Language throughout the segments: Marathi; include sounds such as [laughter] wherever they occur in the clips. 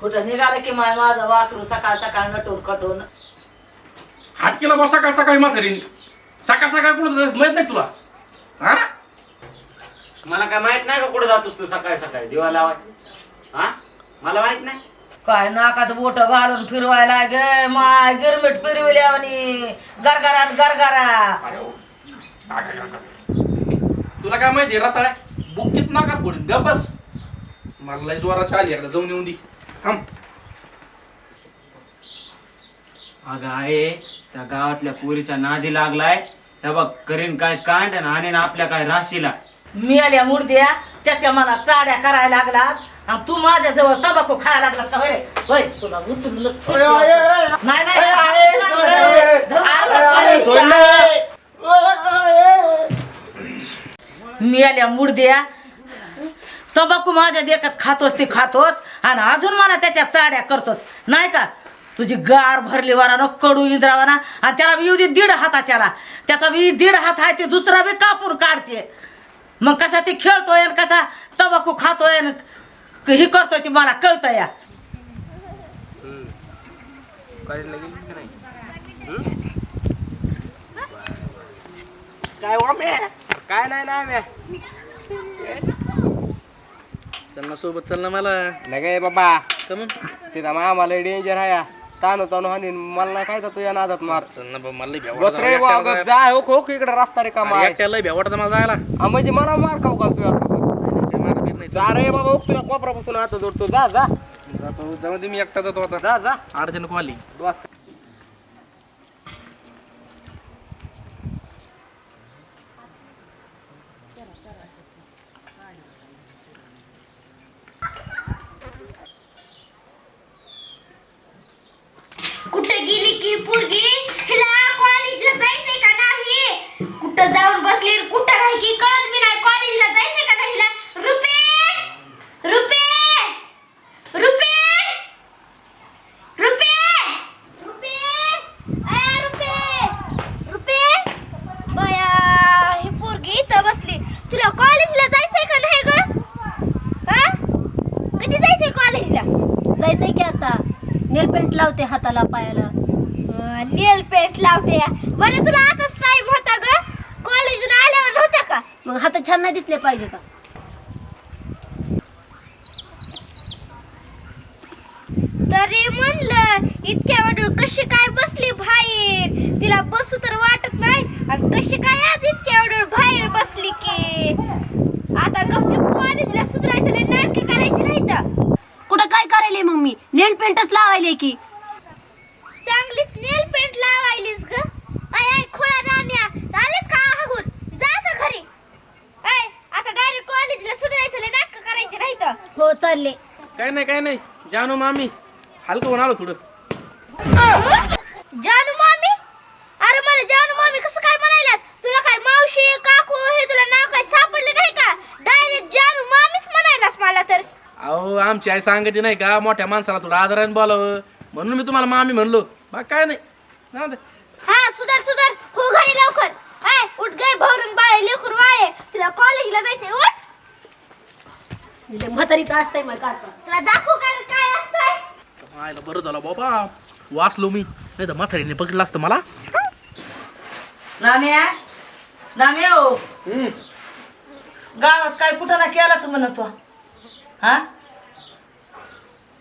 कुठं निघालं की माय माझं वासरू सकाळ सकाळ नटून कटून? हात केला बस सकाळ सकाळी म्हातारीन. सकाळ सकाळ कुठं माहीत नाही तुला. हा? मला काय माहीत नाही का कुठे जातोस तू सकाळी सकाळी? दिवा लावाय. हा? मला माहीत नाही. काय नाकात बोट घालून फिरवायला गे माय गिरमिट गरगरा न गरगरा आयो. काय, काय. तुला काय माहिती रताळ्या? बुक्कीत नाका पडून ग बस. मला लय जोराची आली एकदा जाऊन येऊन दे. थांब अगं आहे त्या गावातल्या पोरीच्या नादी लागलाय त्या बघ करीन काय कांड आणि आणीन आपल्या काय राशीला मी आल्या मुर्द्या त्याच्या मला चाड्या करायला लागलाच आणि तू माझ्या जवळ तंबाखू खायला लागला का होय होय तुला उचलूनच फेकतो. नाही नाही धर, मी आल्या मुर्द्या तंबाखू माझ्या देखत खातोच ते खातोच आणि अजून मला त्याच्या चाड्या करतोच नाही का? तुझी गार भरली वारा न कडू इंद्रावाना आणि त्याला बी येऊ दे दीड हाताच्याला. त्याचा बी दीड हात आहे ते दुसरा बी कापून काढते. मग कसा ते खेळतोय आणि कसा तंबाखू खातोय आणि क- हे करतोय ते मला कळतं या काय नाही ना चल ना सोबत चल ना मला. लगे बाबा. कमन तिथं मामाला डेंजर आहे ताणू ताणू हानी मला नाही काय तू या नादात मार. चल ना बाबा मला भ्या बस रे वाटतं जा हो खो इकडे रस्ता रे का मला. एकट्याला लय भ्या वाटतं मला जायला. म्हणजे मला मार खाऊ घाल तू मारत बीर नाही. जा रे बाबा ओक तुझ्या कोपरापासून आता जोडतो. जा जा. जातो जाऊ दे मी एकटा जातो आता. जा जा. अर्जंट को आली गेली की पोरगी हिला कॉलेजला जायचंय का नाही कुठं जाऊन बसली आणि कुठं नाही की कळत बी नाही कॉलेजला जायचंय का नाही हिला रुपे रुपे रुपे रुपे रुपे ए रुपे रुपे बया ही पोरगी इथं बसली तुला कॉलेजला जायचंय का नाही ग हा कधी जायचंय कॉलेजला जायचंय की आता नेल पेंट लावते हाताला पायाला. नेल पेंट लावते. बरं तुला आताच टाइम होता ग. कॉलेजून आल्यावर नव्हता का? मग हात छान नाही दिसले पाहिजे का? तरी म्हणलं इतक्या वेळ कशी काय बसली बाहेर? तिला बसू तर वाटत नाही. आणि कशी काय आज इतक्या वेळ बाहेर बसली की? आता गप्प कॉलेजला सुधारायचं नाटक करायची नाही तर. कुठं काय करायले मग मी नेल पेंटच लावायले की चांगलीच नेल पेंट लावायलीस ग आय आय खोळा नाम्या आलीस का हागून जा आता घरी आय आता डायरेक्ट कॉलेजला सुधारायचं नाही नाटकं करायची नाही हो चालले काय नाही काय नाही. जानू मामी हलकं होऊन आलो थोडं. जानू मामी? अरे मला जानू मामी कसं काय म्हणायलास? तुला काय मावशी काकू हे तुला नाव काय सापडलं नाही का? डायरेक्ट जानू मामीच म्हणायलास मला तर. अहो आमची आई सांगते नाही का मोठ्या माणसाला थोडं आदराने बोलावं. म्हणून मी तुम्हाला मामी म्हणलो. बा काय नाही. जाऊ दे. हा सुधार सुधार. हो घरी लवकर. हाय उठ गय भरून बाळे लेकर वाळे तुला कॉलेजला जायचंय उठ. म्हातारीचं असतंय मग काढता तुला दाखवू का काय असतंय? आयला बरं झालं बाबा. वाचलो मी. नाही तर म्हातारीने पकडलं असतं मला. नाम्या? नाम्या हो? गावात काय कुठं ना केलंच म्हणतो हा?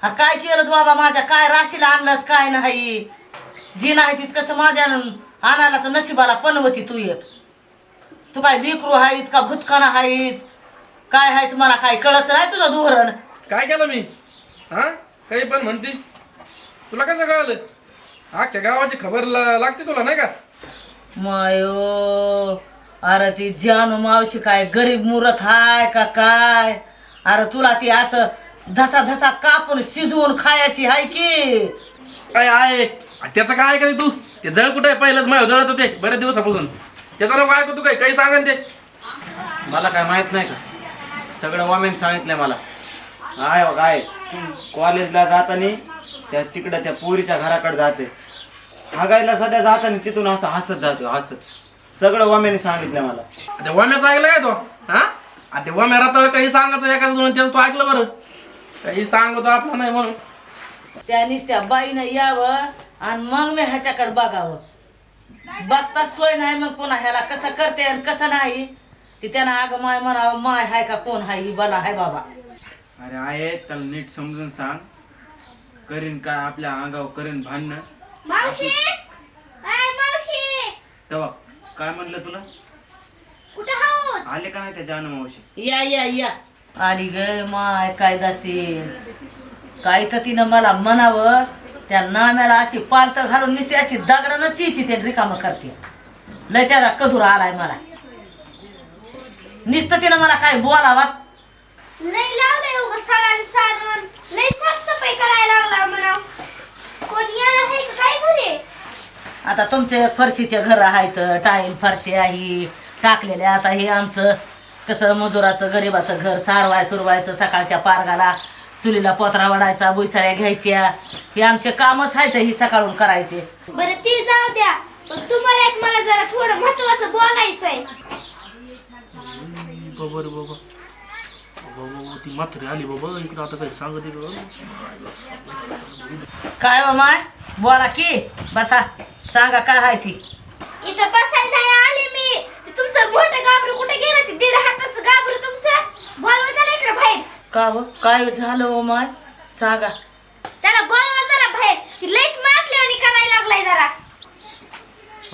हा काय केलंच बाबा माझ्या? काय राशीला आणलंच काय नाही? जी नाही तीच कसं माझ्या आणायलाच नशिबाला पनवती तू एक. तू काय लेकरू आहेस का भुतकाना आहेस काय आहेस मला काय कळत नाही तुझं धोरण? काय केलं मी? हा? काही पण म्हणती. तुला कसं कळलं? अख्ख्या गावाची खबर ला- लागते तुला नाही का? मायो अरे ती जानू मावशी काय गरीब मुरत हाय का काय? अरे तुला ती असं धसा धसा कापून शिजवून खायची हाय की? काय आहे? त्याचं काय करे तू? ते जळ कुठे पहिलंच माझ्या जळत होते बरेच दिवसापासून. त्याचं नको ऐकू तू? काय काही सांगन ते. मला काय माहीत नाही का? सगळं वामेन सांगितलंय मला. आहे बघ आहे कॉलेजला जाताना त्या तिकडं त्या पोरीच्या घराकडे जाते. हागायला सध्या जाताना तिथून असं हसत जातो हसत. सगळं वामेने सांगितलं मला. ते वाम्याचं ऐकलं काय तो? हा? आणि ते वाम्या रात्र काही सांगायचं एखादं दोन त्याचं तू ऐकलं बरं. काही सांगतो आपलं नाही म्हणून. त्या नुसत्या बाईनं यावं आणि मग मी ह्याच्याकडे बघावं. बघता सोय नाही मग पुन्हा ह्याला कसं करते आणि कसं नाही. ती त्यानं अगं माय म्हणावं माय हाय का कोण हाय ही बला हाय बाबा. अरे आहे त्याला नीट समजून सांग. करीन काय आपल्या अंगावर करीन भांडणं. मावशी! अय मावशी! तेव्हा काय म्हणलं तुला? कुठं आहोत? आले का नाही त्या जानू मावशी? या या या. आली ग माय काय दासीन काय तर तिनं मला म्हणावं त्या नाम्याला अशी पालत घालून नुसती अशी दगडानं चिची ते रिकामं करते. लय त्याला कधूर आलाय मला. नुसतं तिनं मला काय बोलावाच लय लावलंय उगं सडान सारण लय साफसफाई करायला लागला म्हणा. कोण आहे का? काय घरी? आता तुमचे फरशीचे घर आहेत टाईल फरशी आहे टाकलेले आता हे आमचं कसं मजुराचं गरिबाचं घर सारवाय सुरवायचं सकाळच्या पारगाला चुलीला पोतरा वडायचा बुईसाऱ्या घ्यायच्या. हे आमचे कामच आहेत ही सकाळून करायचे. बरं ती जाऊ द्या. पण तुम्हाला एक मला जरा थोडं महत्वाचं बोलायचंय. बाबा रे बाबा बाबा बाबा ती म्हातारी आली बाबा. इकडं आता काही सांगत काय हो माय? बोला की. बसा. सांगा काय आहे ती? इथं बसायला नाही आले मी. ते तुमचं मोठं गाबरू कुठे गेलं? ते दीड हाताचं गाबरू तुमचं? बोलवा त्याला इकडे बाहेर. का हो? काय झालं हो माय? सांगा. त्याला बोलवा जरा बाहेर. ती लईच मारली आणि करायला लागलाय जरा.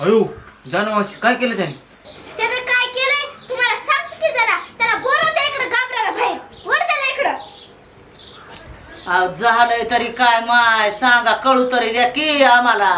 अयो जानू मावशी काय केलं त्यानं काय केलंय तुम्हाला सांगते की जरा त्याला बोलवता इकडे गाबराला बाहेर वर त्याला इकडं अहो, झालंय तरी काय माय? सांगा कळू तरी द्या की आम्हाला.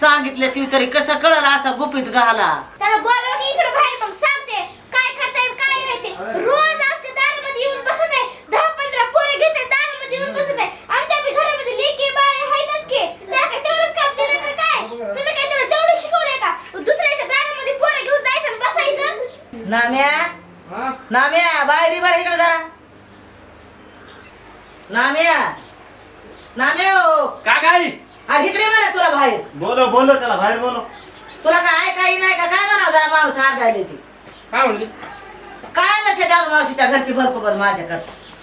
सांगितल्याशिवाय तरी कसं कळलं असा गुपित घाला? त्याला बोलवा की इकडे बाहेर मग सांगते. काय करताय आणि काय नाही ते. रोज आमच्या दारामध्ये येऊन बसत आहे. दहा पंधरा पोरे घेते दारामध्ये येऊन बसत आहे. आमच्या बी घरामध्ये लेकी बाळ आहेतच की. त्या काय तेवढंच काम दिलं का काय? तुम्ही काय त्याला तेवढं शिकवलंय का? दुसऱ्याच्या दारामध्ये पोरे घेऊन जायचं आणि बसायचं? नाम्या? हा? नाम्या बाहेर बरं इकडे जरा. नाम्या. नाम्या हो. काय काय अरे इकडे म्हणा तुला बाहेर. बोलो बोलो त्याला बाहेर बोलो. तुला काय काही नाही का? काय म्हणावं जरा माणूस अर्धायला ती काय म्हणली? काय नसे जाऊन मावशी त्या घरची भरकुबत माझ्याकडे.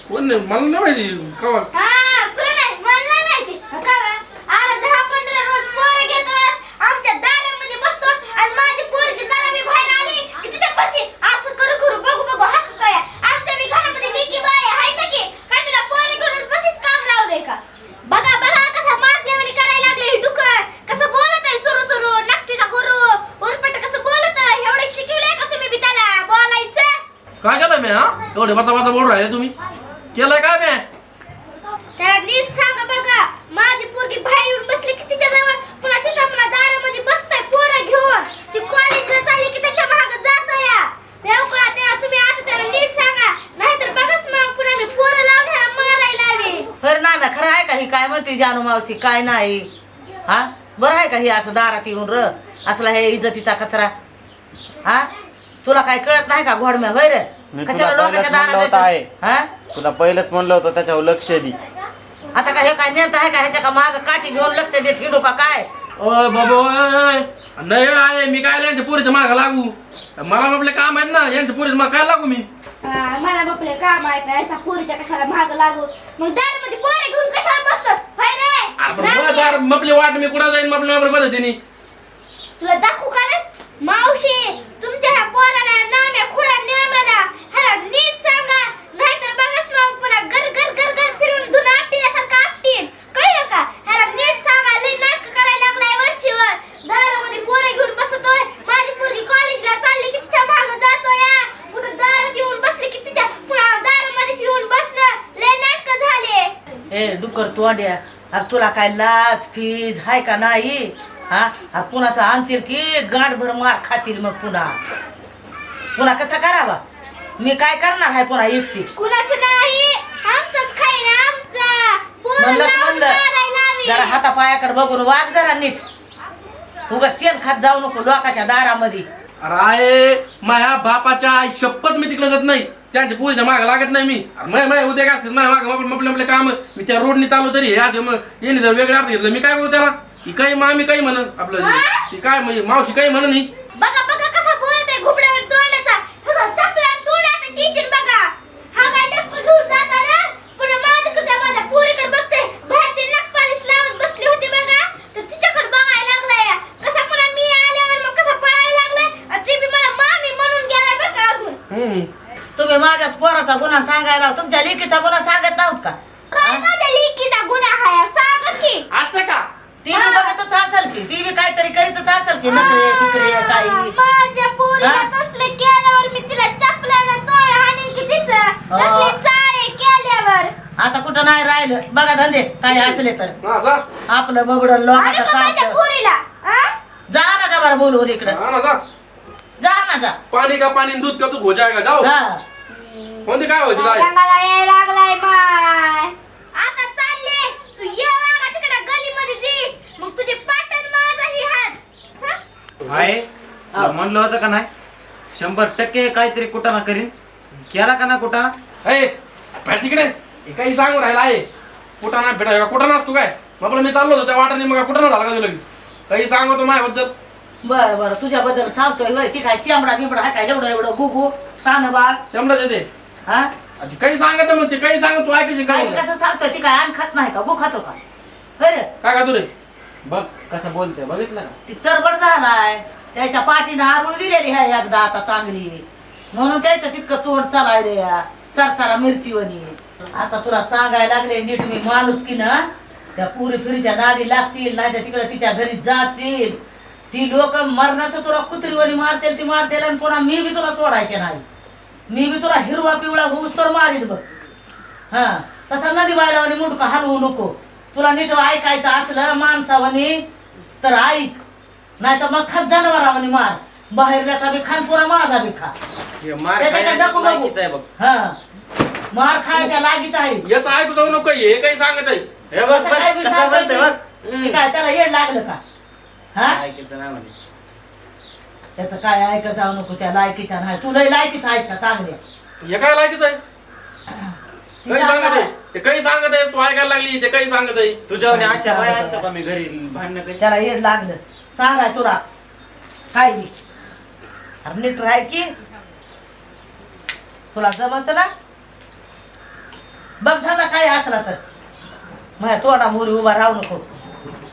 कोण नाही? मला नाही माहिती. कवा हा तुला नाही मला नाही माहिती का बा? आला दहा पंधरा रोज पोरं घेतोस आमच्या दारामध्ये बसतोस आणि माझी पोरगी जरा मी बाहेर आली की तिच्या पाशी असं करू करू बघू बघू हसतोय आमच्या बी घरामध्ये लेकी बाय आहेत की काय तुला पोरं घेऊनच बसीच काम लावलंय का बघा बघा कसा मारल्यावानी करायला लागले हे डुकर कसं बोलत आहे चुरू चुरू नकटीचा गुरु उरपट कसं बोलत आहे एवढे शिकवलंय का तुम्ही बी त्याला बोलायचं मी हा? एवढे बता बता बोलून राहिले तुम्ही. केलंय काय मी त्याला नीट सांगा बघा. माझी पोरगी बाहेर येऊन बसली की तिच्या जवळ पुन्हा तिथं पुन्हा दारामध्ये बसताय पोरं घेऊन. ती कॉलेजला चालली की त्याच्यामागे जातो या तेव्हा का त्या तुम्ही आता त्याला नीट सांगा. नाहीतर बघाच मग पुन्हा मी पोरं लावून ह्याला मारायला लावे बरं नाम्या खरं आहे का ही? काय म्हणते जानू मावशी? काय नाही. हा? बरं आहे का ही असं दारात येऊन र? असला हे इज्जतीचा कचरा. हा? तुला काय कळत नाही का घोडम्या होय रे? मी तुला लोकांच्या पहिलंच म्हणलं दारात होतं आहे. यायचं? हा? तुला पहिलंच म्हणलं होतं त्याच्यावर लक्ष दे. आता काय हे काय नेमत आहे का? ह्याच्या का माग काठी घेऊन लक्ष देत हिडू का काय? ओय बाबा ओय. नाही आहे मी काय यांच्या पोरीच्या मागं लागू? मला आपले काम आहेत ना यांच्या पोरीच्या मागं काय लागू मी? हा, मला बापले काम आहे का याच्या पोरीच्या कशाला भाग लागू? मग दारामध्ये पोरं घेऊन कशाला बसतोस? होय रे! दार मपली वाट मी कुठं जाईन मपल्या आपल्या पद्धतीने? तुला दाखवू का रे? मावशी तुमच्या ह्या पोराला नाम्या खुळा मला ह्याला नीट सांगा. नाहीतर बघास मग पुन्हा घर घर घर घर फिरून धुणं आपटील्यासारखं आपटीन कळलं का? ह्याला नीट सांगा. लई नाटक करायला लागलाय वरचीवर. दारामध्ये पोरं घेऊन बसतोय. माझी पोरगी कॉलेजला चालली की तिच्या मागं जातोय. या पुढे दारात येऊन बसली की तिच्या पुन्हा दारामध्येच येऊन बसणं. लय नाटक झाले. ए डुकर तोंड्या अरे तुला काय लाज फीज हाय का नाही? हा? पुन्हाचा आणशील की गाठभर मार खातील मग पुन्हा. पुन्हा कसा करावा? मी काय करणार आहे पुन्हा एकटी? कुणाचं नाही? आमचंच खाईन आमचं. पोरं म्हणलं म्हणलं. जरा हातापायाकडे बघून वाघ जरा नीट. उगा शेण खात जाऊ नको लोकाच्या दारामध्ये. अरे माझ्या बापाच्या आई शपथ मी तिकडे जात नाही. त्यांच्या पोरीच्या मागं लागत नाही मी. अरे मै मै उद्या असतील माझ्या मागं मपले मपले काम मी त्या रोडने चालू तरी हे असे मग येणे जर वेगळं अर्थ घेतलं मी काय करू त्याला? ही काही मामी काही म्हणत आपलं ही? काय म्हणजे मावशी काही म्हणत नाही बघा बघा कसा बोलत आहे घुबड्यावर तोंडाचा. बघा तोंडाचा बघा. हा काय माझ्या पोरीकडे बघते. लावून बसली होती बघा. तर तिच्याकडे बघायला लागलाय. कसा मी आल्यावर मग कसा पळायला लागलाय? आणि ती मला मामी म्हणून अजून? तुम्ही गुन्हा सांगायला तुमच्या लेकीचा गुन्हा सांगत नाहीत का? काय माझ्या लेकीचा गुन्हा आहे सांगत की. असं का? ती बी बघतच असेल की ती बी काहीतरी करीतच असेल की नखरे फिकरे काही. माझ्या पोरीला हा? तसले केल्यावर मी तिला चपलानं तोड हाणीन की तिचं. तसले चाळे केल्यावर. आता कुठं नाही राहिलं. बघा धंदे काय असले तर. हा जा. आपलं बबड अरे लोकांचं का माझ्या काम पोरीला हा? जा ना जा बरं बोलवून इकडं. हा ना जा. जा ना जा. पाणी का पाणी दूध का दूध हो जाएगा जाओ हा कोणते काय मला काय मला यायला लागलाय माय आता चालले तू ये वागा तिकडे गलीमध्ये दिस मग तुझे पाटण माझा ही हात हं? आहे तुला म्हणलं होतं का नाही? शंभर टक्के काहीतरी कुठं ना करीन. केला का ना कुठं बाहेर तिकडे. हे काही सांगून राहिला आहे. कुठं ना भेटा कुठं ना तू काय म्हटलं मी चाललो होतो त्या वाटाने मग कुठं ना झाला का तुला काही सांगतो माझ्याबद्दल. बरं बरं तुझ्याबद्दल सांगतोय होय. ती काय शेंबडा बिंबडा हाय काय एवढं एवढं गुगू तान बाळ. शंभराच येते हा? काही सांगत मग ते काही सांगत तू ऐकशील काय काय कसं सांगतोय? ती काय अन्न खात नाही का? गु खातो का? होय रे काय का तू रे? बघ कसं बोलते बघितलं का? ती चरबड झालाय. त्याच्या पाठीनं आरुळ दिलेली आहे एकदा आता चांगली. म्हणून त्याचं तितकं तोंड चालाय रे चरचरा मिरचीवनी आता तुला सांगायला लागले नीट मी माणूस की ना त्या पुरी फिरीच्या नादी लागतील नाही तिकडे तिच्या घरी जातील. ती लोक मरणाचं तुला कुत्रीवणी मारतील ती मारतील आणि पुन्हा मी बी तुला सोडायचे नाही. मी बी तुला हिरवा पिवळा होऊस तर मारीन बघ. हा तसा नदी बायलावानी मुंडका हलवू नको. तुला नीट ऐकायचं असलं माणसावानी तर ऐक. नाही तर मग खात जनावरावानी मार. बाहेरल्याचा बी खान पुरा माझा बी खा. हे मार त्याच्याकडे खायला नको लायकीच आहे बघ. हा. मार खायच्या लागीच आहे. याचं ऐकू जाऊ नको हे काही सांगत आहे. हे बघ काय बघ बी कसं बोलतोय बघ. सांगायचं. हे काय त्याला येड लागलं का? हा? लायकीचं नाही म्हणे. त्याचं काय ऐकत जाऊ नको त्या लायकीच्या नाही. तुला लायकीच आहे का चांगल्या हे काय लायकीच आहे? ती [clears throat] काही सांगत आहे? ते काही सांगत आहे? तू ऐकायला लागली ते काही सांगत आहे? तुझ्यावर अशा बाय आणतो का मी घरी भांडणं कधी त्याला येड लागलं. सांगाय तुला काय? बी अरे नीट राहाय की. तुला जमच ना? बघ दादा काय असला तर. माझ्या तोंडा मोरी उभा राहू नको.